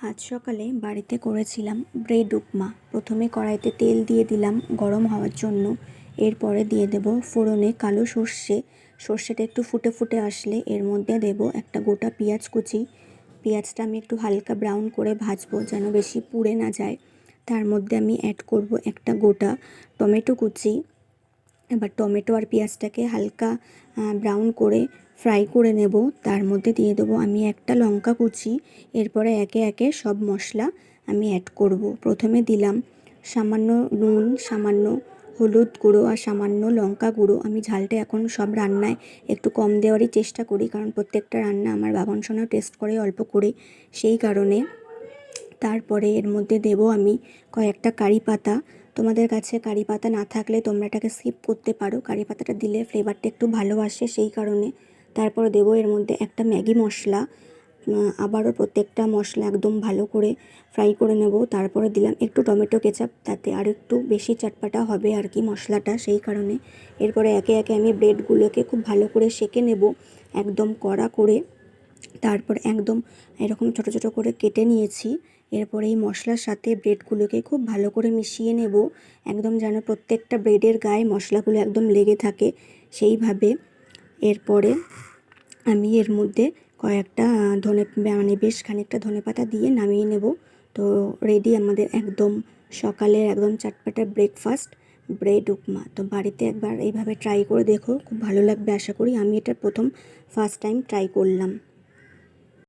আজ সকালে বাড়িতে করেছিলাম ব্রেড উপমা। প্রথমে কড়াইতে তেল দিয়ে দিলাম গরম হওয়ার জন্য। এরপরে দিয়ে দেব ফোড়নে কালো সর্ষে। সর্ষেটা একটু ফুটে ফুটে আসলে এর মধ্যে দেব একটা গোটা পেঁয়াজ কুচি। পেঁয়াজটা আমি একটু হালকা ব্রাউন করে ভাজবো যেন বেশি পুড়ে না যায়। তার মধ্যে আমি অ্যাড করব একটা গোটা টমেটো কুচি। এবার টমেটো আর পেঁয়াজটাকে হালকা ব্রাউন করে ফ্রাই করে নেব। তার মধ্যে দিয়ে দেবো আমি একটা লঙ্কা কুচি। এরপরে একে একে সব মশলা আমি অ্যাড করব। প্রথমে দিলাম সামান্য নুন, সামান্য হলুদ গুঁড়ো আর সামান্য লঙ্কা গুঁড়ো। আমি ঝালটা এখন সব রান্নায় একটু কম দেওয়ারই চেষ্টা করি, কারণ প্রত্যেকটা রান্না আমার বাবন সোনাও টেস্ট করে অল্প করে। সেই কারণে তারপরে এর মধ্যে দেব আমি কয়েকটা কারি পাতা। তোমাদের কাছে কারি পাতা না থাকলে তোমরা এটাকে স্কিপ করতে পারো। কারি পাতাটা দিলে ফ্লেভারটা একটু ভালো আসে সেই কারণে। তারপরে দেবো এর মধ্যে একটা ম্যাগি মশলা। আবারও প্রত্যেকটা মশলা একদম ভালো করে ফ্রাই করে নেব। তারপরে দিলাম একটু টমেটো কেচাপ, তাতে আর একটু বেশি চটপাটা হবে আর কি মশলাটা সেই কারণে। এরপরে একে একে আমি ব্রেডগুলোকে খুব ভালো করে সেঁকে নেব। একদম কড়া করে। তারপর একদম এরকম ছোট ছোট করে কেটে নিয়েছি। এরপরে এই মশলার সাথে ব্রেডগুলোকে খুব ভালো করে মিশিয়ে নেব। একদম যেন প্রত্যেকটা ব্রেডের গায়ে মশলাগুলো একদম লেগে থাকে সেইভাবে। এরপরে আমি এর মধ্যে কয়েকটা ধনে মানে বেশ খানিকটা ধনে পাতা দিয়ে নামিয়ে নেব। তো রেডি আমাদের একদম সকালের একদম চাটপাটা ব্রেকফাস্ট ব্রেড উপমা। তো বাড়িতে একবার এইভাবে ট্রাই করে দেখো, খুব ভালো লাগবে আশা করি। আমি এটা প্রথম ফার্স্ট টাইম ট্রাই করলাম।